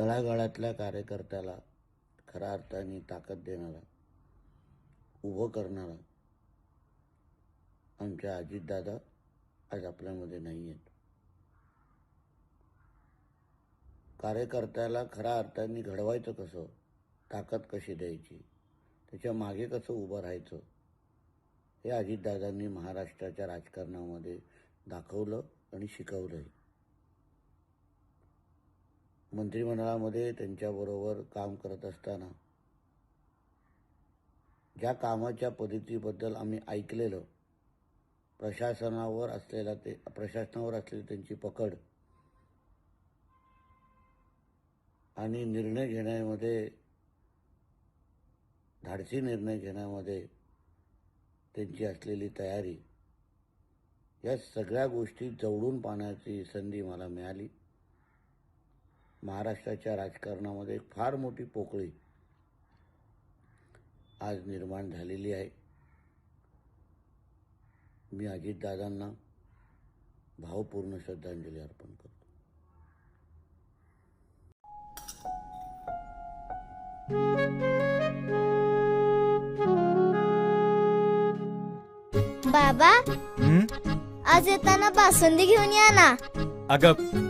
तळागाळातल्या कार्यकर्त्याला खऱ्या अर्थाने ताकद देणारा उभं करणारा आमच्या अजितदादा आज आपल्यामध्ये नाही आहेत. कार्यकर्त्याला खऱ्या अर्थाने घडवायचं कसं? ताकद कशी द्यायची? त्याच्यामागे कसं उभं राहायचं? हे अजितदादांनी महाराष्ट्राच्या राजकारणामध्ये दाखवलं आणि शिकवलंही मंत्रिमंडळामध्ये त्यांच्याबरोबर काम करत असताना ज्या कामाच्या पद्धतीबद्दल आम्ही ऐकलेलं प्रशासनावर असलेला ते प्रशासनावर असलेली त्यांची पकड आणि निर्णय घेण्यामध्ये धाडसी निर्णय घेण्यामध्ये त्यांची असलेली तयारी या सगळ्या गोष्टी जवळून पाहण्याची संधी मला मिळाली. महाराष्ट्राच्या राजकारणामध्ये एक फार मोठी पोकळी आज निर्माण झालेली आहे. मी अजितदादांना भावपूर्ण श्रद्धांजली अर्पण करतो. बाबा हं? आज येताना बासुंदी घेऊन या ना. अगं